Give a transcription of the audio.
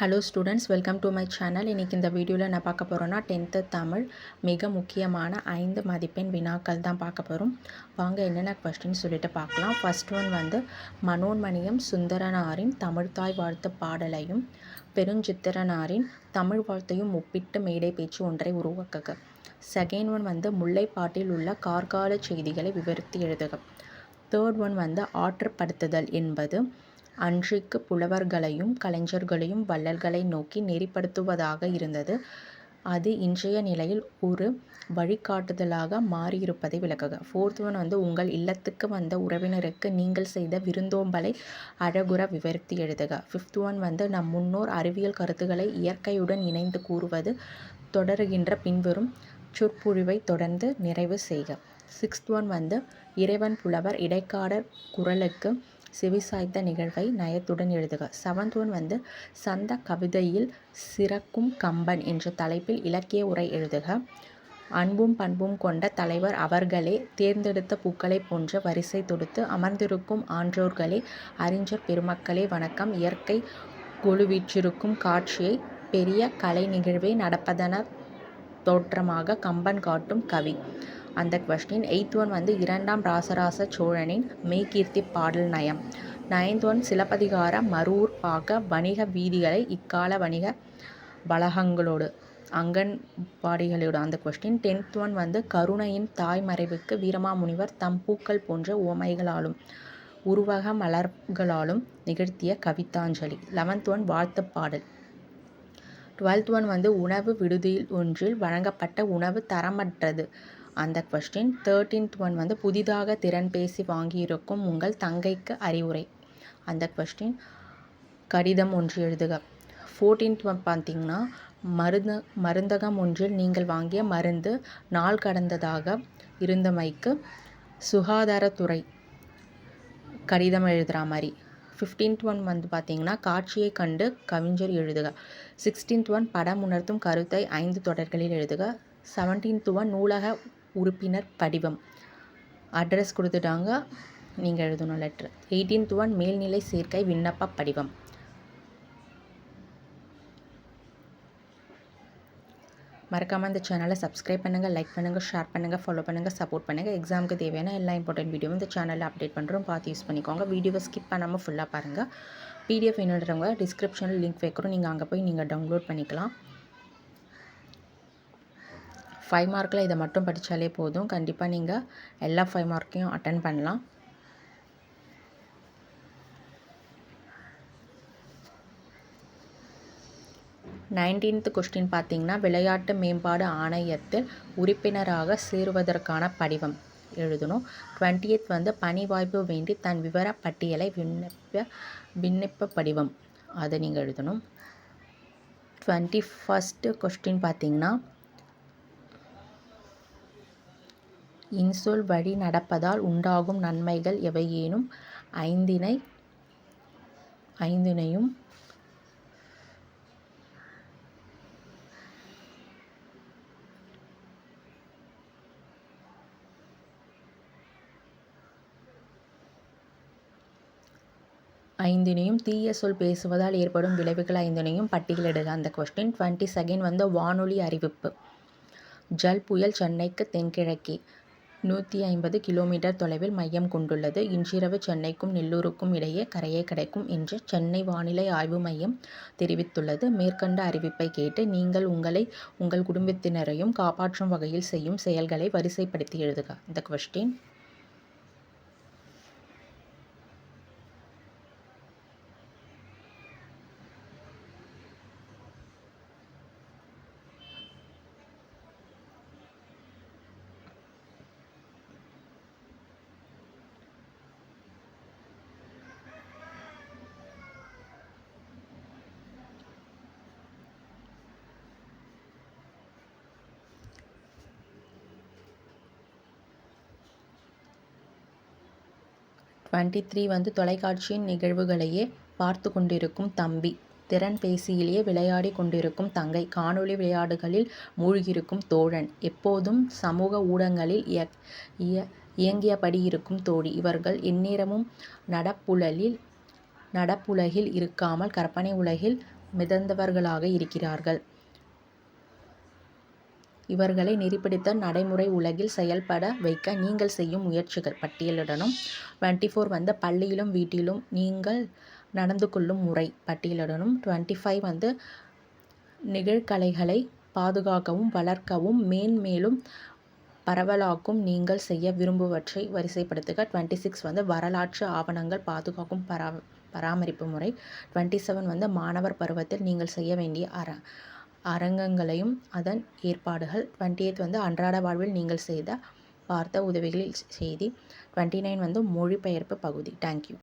Hello students welcome to my channel இன்றைக்கி இந்த வீடியோவில் நான் பார்க்க போகிறோன்னா டென்த்து தமிழ் மிக முக்கியமான ஐந்து மதிப்பெண் வினாக்கள் தான் பார்க்க போகிறோம் வாங்க என்னென்ன கொஸ்டின் சொல்லிட்டு பார்க்கலாம். ஃபஸ்ட் ஒன் வந்து மனோன்மணியம் சுந்தரனாரின் தமிழ்தாய் வாழ்த்து பாடலையும் பெருஞ்சித்திரனாரின் தமிழ் வாழ்த்தையும் ஒப்பிட்டு மேடை பேச்சு ஒன்றை உருவாக்குக. செகண்ட் ஒன் வந்து முல்லைப்பாட்டில் உள்ள கார்கால செய்திகளை விவரித்து எழுதுக. தேர்ட் ஒன் வந்து ஆற்றுப்படுத்துதல் என்பது அன்றைக்கு புலவர்களையும் கலைஞர்களையும் வள்ளல்களை நோக்கி நெறிப்படுத்துவதாக இருந்தது. அது இன்றைய நிலையில் ஒரு வழிகாட்டுதலாக மாறியிருப்பதை விளக்குக. ஃபோர்த் ஒன் வந்து உங்கள் இல்லத்துக்கு வந்த உறவினருக்கு நீங்கள் செய்த விருந்தோம்பலை அழகுற விவரித்து எழுதுக ஃபிஃப்த் ஒன் வந்து நம் முன்னோர் அறிவியல் கருத்துக்களை இயற்கையுடன் இணைந்து கூறுவது தொடருகின்ற பின்வரும் சொற்பொழிவை தொடர்ந்து நிறைவு செய்க சிக்ஸ்த் ஒன் வந்து இறைவன் புலவர் இடைக்காடர் குரலுக்கு சிவிசாய்த்த நிகழ்வை நயத்துடன் எழுதுக. செவன்த் வந்து சந்த கவிதையில் சிறக்கும் கம்பன் என்ற தலைப்பில் இலக்கிய உரை எழுதுக. அன்பும் பண்பும் கொண்ட தலைவர் அவர்களே தேர்ந்தெடுத்த பூக்களை போன்ற வரிசை தொடுத்து அமர்ந்திருக்கும் ஆன்றோர்களே அறிஞர் பெருமக்களே வணக்கம். இயற்கை கொழுவீற்றிருக்கும் காட்சியை பெரிய கலை நிகழ்வே நடப்பதென தோற்றமாக கம்பன் காட்டும் கவி. அந்த கொஸ்டின் எயித் ஒன் வந்து இரண்டாம் ராசராச சோழனின் மெய்கீர்த்தி பாடல் நயம். நயன்த் ஒன் சிலப்பதிகார மரூர் பாக்க வணிக வீதிகளை இக்கால வணிக வளகங்களோடு அங்கன்வாடிகளோட அந்த கொஸ்டின் டென்த் ஒன் வந்து கருணையின் தாய் மறைவுக்கு வீரமாமுனிவர் தம் பூக்கள் போன்ற உவமைகளாலும் உருவக மலர்களாலும் நிகழ்த்திய கவிதாஞ்சலி. லெவன்த் ஒன் வாழ்த்து பாடல். டுவெல்த் ஒன் வந்து உணவு விடுதியில் ஒன்றில் வழங்கப்பட்ட உணவு தரமற்றது. அந்த கொஸ்டின் தேர்ட்டீன்த் ஒன் வந்து புதிதாக திறன் பேசி வாங்கியிருக்கும் உங்கள் தங்கைக்கு அறிவுரை. அந்த கொஸ்டின் கடிதம் ஒன்று எழுதுக. ஃபோர்டீன்த் ஒன் பார்த்தீங்கன்னா மருந்த மருந்தகம் ஒன்றில் நீங்கள் வாங்கிய மருந்து நாள் கடந்ததாக இருந்தமைக்கு சுகாதாரத்துறை கடிதம் எழுதுகிற மாதிரி. ஃபிஃப்டீன்த் ஒன் வந்து பார்த்தீங்கன்னா காட்சியை கண்டு கவிஞர் எழுதுக. சிக்ஸ்டீன்த் ஒன் படம் உணர்த்தும் கருத்தை ஐந்து தொடர்களில் எழுதுக. செவன்டீன்த் ஒன் நூலக உறுப்பினர் படிவம். அட்ரஸ் கொடுத்துட்டாங்க. நீங்கள் எழுதணும் லெட்ரு எயிட்டீன்த் ஒன் மேல்நிலை சேர்க்கை விண்ணப்ப படிவம். மறக்காமல் இந்த சேனலை சப்ஸ்கிரைப் பண்ணுங்கள் லைக் பண்ணுங்கள் ஷேர் பண்ணுங்கள் ஃபாலோ பண்ணுங்கள் சப்போர்ட் பண்ணுங்கள் எக்ஸாமுக்கு தேவையான எல்லா இம்பார்ட்டன்ட் வீடியோ இந்த சேனலில் அப்டேட் பண்ணுறோம் பார்த்து யூஸ் பண்ணிக்கோங்க. வீடியோவை ஸ்கிப் பண்ணாமல் ஃபுல்லாக பாருங்கள் பிடிஎஃப் என்னன்றவங்க டிஸ்கிரிப்ஷனில் லிங்க் வைக்கிறோம். நீங்கள் அங்கே போய் நீங்கள் டவுன்லோட் பண்ணிக்கலாம். ஃபைவ் மார்க்கில் இதை மட்டும் படித்தாலே போதும். கண்டிப்பாக நீங்கள் எல்லா ஃபைவ் மார்க்கையும் அட்டன் பண்ணலாம். நைன்டீன்த் கொஸ்டின் பார்த்தீங்கன்னா விளையாட்டு மேம்பாடு ஆணையத்தில் உறுப்பினராக சேருவதற்கான படிவம் எழுதணும். டுவெண்ட்டியத் வந்து பணி வாய்ப்பு வேண்டி தன் விவர பட்டியலை விண்ணப்ப விண்ணப்ப படிவம் அதை நீங்கள் எழுதணும். டுவெண்ட்டி ஃபஸ்ட்டு கொஸ்டின் பார்த்தீங்கன்னா இன்சொல் வழி நடப்பதால் உண்டாகும் நன்மைகள் எவையேனும்? ஐந்தினை ஐந்தினையும் ஐந்தினையும் தீய சொல் பேசுவதால் ஏற்படும் விளைவுகள் ஐந்தினையும் பட்டியலிடுக. அந்த கொஸ்டின் டுவெண்ட்டி செகண்ட் வந்து வானொலி அறிவிப்பு. ஜல் புயல் சென்னைக்கு தென்கிழக்கே. நூற்றி ஐம்பது கிலோமீட்டர் தொலைவில் மையம் கொண்டுள்ளது. இன்றிரவு சென்னைக்கும் நெல்லூருக்கும் இடையே கரையை கிடைக்கும் என்று சென்னை வானிலை ஆய்வு மையம் தெரிவித்துள்ளது. மேற்கண்ட அறிவிப்பை கேட்டு நீங்கள் உங்களை உங்கள் குடும்பத்தினரையும் காப்பாற்றும் வகையில் செய்யும் செயல்களை வரிசைப்படுத்தி எழுதுக. இந்த கொஸ்டின் டுவெண்ட்டி த்ரீ வந்து தொலைக்காட்சியின் நிகழ்வுகளையே பார்த்து கொண்டிருக்கும் தம்பி. திறன் பேசியிலேயே விளையாடி கொண்டிருக்கும் தங்கை. காணொளி விளையாடுகளில் மூழ்கியிருக்கும் தோழன். எப்போதும் சமூக ஊடகங்களில் இய இயங்கியபடி இருக்கும் தோழி. இவர்கள் எந்நேரமும் நடப்புழலில் நடப்புலகில் இருக்காமல் கற்பனை உலகில் மிதந்தவர்களாக இருக்கிறார்கள். இவர்களை நெறிப்படுத்த நடைமுறை உலகில் செயல்பட வைக்க நீங்கள் செய்யும் முயற்சிகள் பட்டியலிடணும். டுவெண்ட்டி ஃபோர் வந்து பள்ளியிலும் வீட்டிலும் நீங்கள் நடந்து கொள்ளும் முறை பட்டியலிடணும். டுவெண்ட்டி ஃபைவ் வந்து நிகழ்கலைகளை பாதுகாக்கவும் வளர்க்கவும் மேன்மேலும் பரவலாக்கும் நீங்கள் செய்ய விரும்புவற்றை வரிசைப்படுத்துக. டுவெண்ட்டி சிக்ஸ் வந்து வரலாற்று ஆவணங்கள் பாதுகாக்கும் பரா பராமரிப்பு முறை. டுவெண்ட்டி செவன் வந்து மாணவர் பருவத்தில் நீங்கள் செய்ய வேண்டிய அற அரங்கங்களையும் அதன் ஏற்பாடுகள் டுவெண்ட்டி எய்த் வந்து அன்றாட வாழ்வில் நீங்கள் செய்த பார்த்த உதவிகளில் செய்தி. டுவெண்ட்டி நைன் வந்து மொழிபெயர்ப்பு பகுதி. தேங்க்யூ